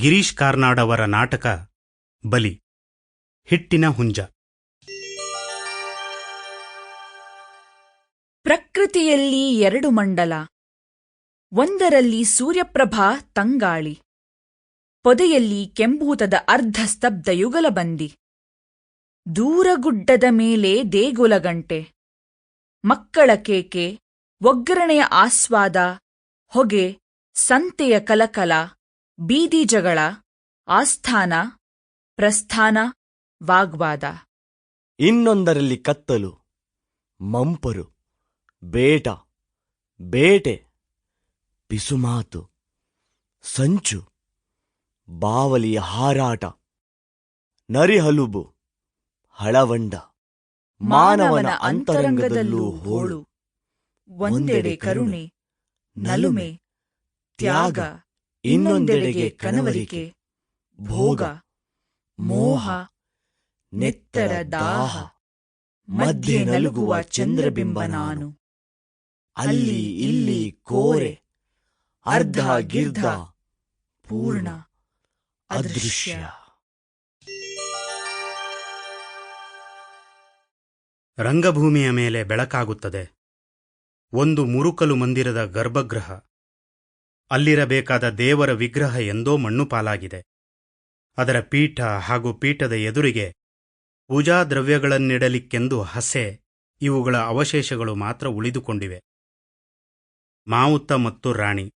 ಗಿರೀಶ್ ಕಾರ್ನಾಡ್ ಅವರ ನಾಟಕ ಬಲಿ, ಹಿಟ್ಟಿನ ಹುಂಜ. ಪ್ರಕೃತಿಯಲ್ಲಿ ಎರಡು ಮಂಡಲ, ಒಂದರಲ್ಲಿ ಸೂರ್ಯಪ್ರಭಾ ತಂಗಾಳಿ, ಪೊದೆಯಲ್ಲಿ ಕೆಂಬೂತದ ಅರ್ಧ ಸ್ತಬ್ಧ ಯುಗಲಬಂದಿ ದೂರಗುಡ್ಡದ ಮೇಲೆ ದೇಗುಲಗಂಟೆ, ಮಕ್ಕಳ ಕೇಕೆ, ಒಗ್ಗರಣೆಯ ಆಸ್ವಾದ, ಹೊಗೆ, ಸಂತೆಯ ಕಲಕಲ. ಬೀದಿ ಜಗಳ ಆಸ್ಥಾನ, ಪ್ರಸ್ಥಾನ, ವಾಗ್ವಾದ. ಇನ್ನೊಂದರಲ್ಲಿ ಕತ್ತಲು, ಮಂಪರು, ಬೇಟ, ಬೇಟೆ, ಪಿಸುಮಾತು, ಸಂಚು, ಬಾವಲಿಯ ಹಾರಾಟ, ನರಿಹಲುಬು, ಹಳವಂಡ, ಮಾನವನ ಅಂತರಂಗದಲ್ಲೂ ಹೋಳು, ಒಂದೆಡೆ ಕರುಣೆ, ನಲುಮೆ, ತ್ಯಾಗ ಇನ್ನೊಂದೆಡೆಗೆ ಕನವರಿಕೆ ಭೋಗ ಮೋಹ ನೆತ್ತರ ದಾಹ ಮಧ್ಯೆ ನಲುಗುವ ಚಂದ್ರಬಿಂಬ ನಾನು. ಅಲ್ಲಿ ಇಲ್ಲಿ ಕೋರೆ ಅರ್ಧ ಗಿರ್ಧ ಪೂರ್ಣ ಅದೃಶ್ಯ. ರಂಗಭೂಮಿಯ ಮೇಲೆ ಬೆಳಕಾಗುತ್ತದೆ. ಒಂದು ಮುರುಕಲು ಮಂದಿರದ ಗರ್ಭಗೃಹ. ಅಲ್ಲಿರಬೇಕಾದ ದೇವರ ವಿಗ್ರಹ ಎಂದೋ ಮಣ್ಣು ಪಾಲಾಗಿದೆ. ಅದರ ಪೀಠ ಹಾಗೂ ಪೀಠದ ಎದುರಿಗೆ ಪೂಜಾ ದ್ರವ್ಯಗಳನ್ನಿಡಲಿಕ್ಕೆಂದು ಹಸೆ, ಇವುಗಳ ಅವಶೇಷಗಳು ಮಾತ್ರ ಉಳಿದುಕೊಂಡಿವೆ. ಮಾವುತ ಮತ್ತು ರಾಣಿ.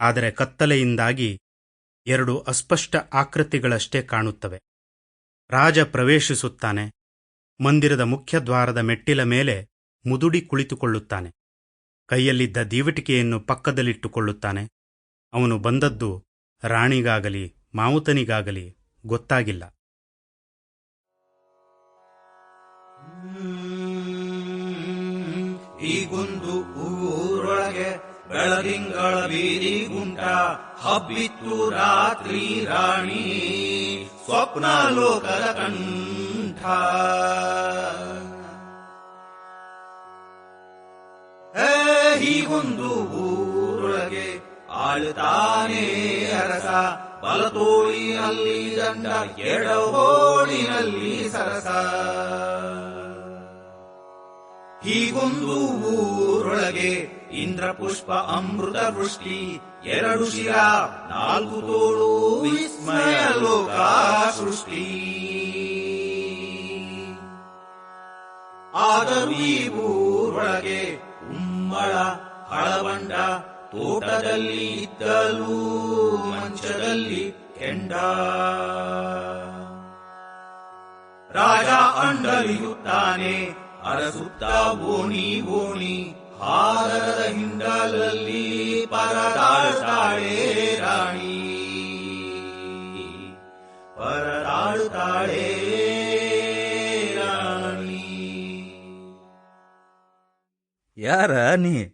ಆದರೆ ಕತ್ತಲೆಯಿಂದಾಗಿ ಎರಡು ಅಸ್ಪಷ್ಟ ಆಕೃತಿಗಳಷ್ಟೇ ಕಾಣುತ್ತವೆ. ರಾಜ ಪ್ರವೇಶಿಸುತ್ತಾನೆ. ಮಂದಿರದ ಮುಖ್ಯದ್ವಾರದ ಮೆಟ್ಟಿಲ ಮೇಲೆ ಮುದುಡಿ ಕುಳಿತುಕೊಳ್ಳುತ್ತಾನೆ. ಕೈಯಲ್ಲಿದ್ದ ದೀವಟಿಕೆಯನ್ನು ಪಕ್ಕದಲ್ಲಿಟ್ಟುಕೊಳ್ಳುತ್ತಾನೆ. ಅವನು ಬಂದದ್ದು ರಾಣಿಗಾಗಲಿ, ಮಾವುತನಿಗಾಗಲಿ ಗೊತ್ತಾಗಿಲ್ಲ. ಈಗೊಂದು ಊರೊಳಗೆ ಬೆಳದಿಂಗಳ ಬೀದಿ ಗುಂಟ ಹಬ್ಬಿತ್ತು ರಾತ್ರಿ ರಾಣಿ ಸ್ವಪ್ನ ಲೋಕದ ಕಂಠ. ಹೀಗೊಂದು ಊರೊಳಗೆ ಆಳುತ್ತಾನೆ ಅರಸ. ಬಲತೋಳಿನಲ್ಲಿ ದಂಡ, ಎಡಹೋಳಿನಲ್ಲಿ ಸರಸ. ಹೀಗೊಂದು ಊರೊಳಗೆ ಇಂದ್ರಪುಷ್ಪ, ಅಮೃತ ವೃಷ್ಟಿ, ಎರಡು ಶಿರ, ನಾಲ್ಕು ತೋಳು, ವಿಸ್ಮಯ ಲೋಕ ಸೃಷ್ಟಿ. ಆದರೂ ಈ ಊರೊಳಗೆ ಉಮ್ಮಳ ಹಳಬಂಡ ತೋಟದಲ್ಲಿ ಇದ್ದಲೂ ಮಂಚದಲ್ಲಿ ಕೆಂಡ. ರಾಜ ಅಂಡಲಿಯುತ್ತಾನೆ ಅರಸುತ್ತಾ ಓಣಿ ಓಣಿ ಹಾರದ ಯಾರ ನೀ?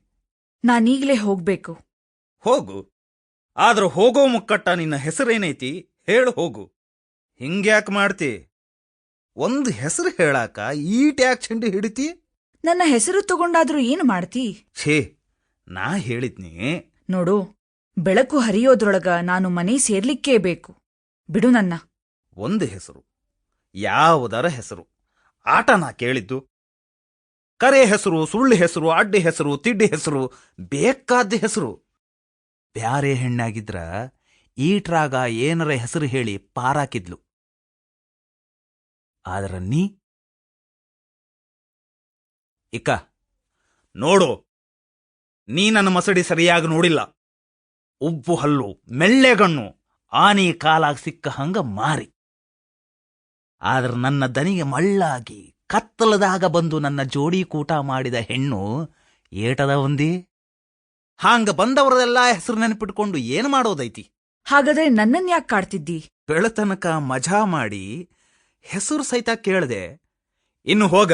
ನಾನೀಗ್ಲೇ ಹೋಗ್ಬೇಕು. ಹೋಗು. ಆದ್ರ ಹೋಗೋ ಮುಕ್ಕಟ್ಟ ನಿನ್ನ ಹೆಸರೇನೈತಿ ಹೇಳು ಹೋಗು. ಹಿಂಗ್ಯಾಕ್ ಮಾಡ್ತಿ? ಒಂದು ಹೆಸರು ಹೇಳಾಕ ಈಟ್ಯಾಕ್ ಚಂಡಿ ಹಿಡಿತಿ? ನನ್ನ ಹೆಸರು ತಗೊಂಡಾದ್ರೂ ಏನು ಮಾಡ್ತಿ? ಛೇ ನಾ ಹೇಳಿದ್ನಿ. ನೋಡು ಬೆಳಕು ಹರಿಯೋದ್ರೊಳಗ ನಾನು ಮನೆ ಸೇರ್ಲಿಕ್ಕೇ ಬೇಕು. ಬಿಡು ನನ್ನ. ಒಂದು ಹೆಸರು. ಯಾವುದರ ಹೆಸರು? ಆಟ ನಾ ಕೇಳಿದ್ದು. ಕರೆ ಹೆಸರು, ಸುಳ್ಳು ಹೆಸರು, ಅಡ್ಡಿ ಹೆಸರು ತಿಡ್ಡಿ ಹೆಸರು, ಬೇಕಾದ ಹೆಸರು. ಬ್ಯಾರೆ ಹೆಣ್ಣಾಗಿದ್ರ ಈಟ್ರಾಗ ಏನರ ಹೆಸರು ಹೇಳಿ ಪಾರಾಕಿದ್ಲು. ಆದ್ರ ನೀ? ಇಕ್ಕ ನೋಡು. ನೀ ನನ್ನ ಮಸಡಿ ಸರಿಯಾಗಿ ನೋಡಿಲ್ಲ. ಉಬ್ಬು ಹಲ್ಲು ಮೆಳ್ಳೆಗಣ್ಣು ಆನೆ ಕಾಲಾಗ ಸಿಕ್ಕ ಹಂಗ ಮಾರಿ. ಆದ್ರ ನನ್ನ ದನಿಗೆ ಮಳ್ಳಾಗಿ ಕತ್ತಲದಾಗ ಬಂದು ನನ್ನ ಜೋಡಿ ಕೂಟ ಮಾಡಿದ ಹೆಣ್ಣು ಏಟದ ಒಂದಿ? ಹಾಂಗ ಬಂದವರದೆಲ್ಲ ಹೆಸರು ನೆನಪಿಟ್ಕೊಂಡು ಏನು ಮಾಡೋದೈತಿ? ಹಾಗಾದ್ರೆ ನನ್ನನ್ ಯಾಕೆ ಕಾಡ್ತಿದ್ದಿ? ಬೆಳತನಕ ಮಜಾ ಮಾಡಿ ಹೆಸರು ಸಹಿತ ಕೇಳ್ದೆ ಇನ್ನು ಹೋಗ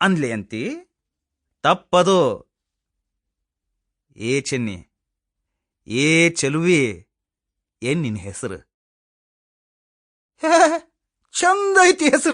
ಅನ್ಲಿ ಅಂತಿ. ತಪ್ಪದು. ಏ ಚೆನ್ನಿ ಏ ಚೆಲುವಿ ಏನ್ ನಿನ್ ಹೆಸರು? ಚಂದ ಐತಿ ಹೆಸರು.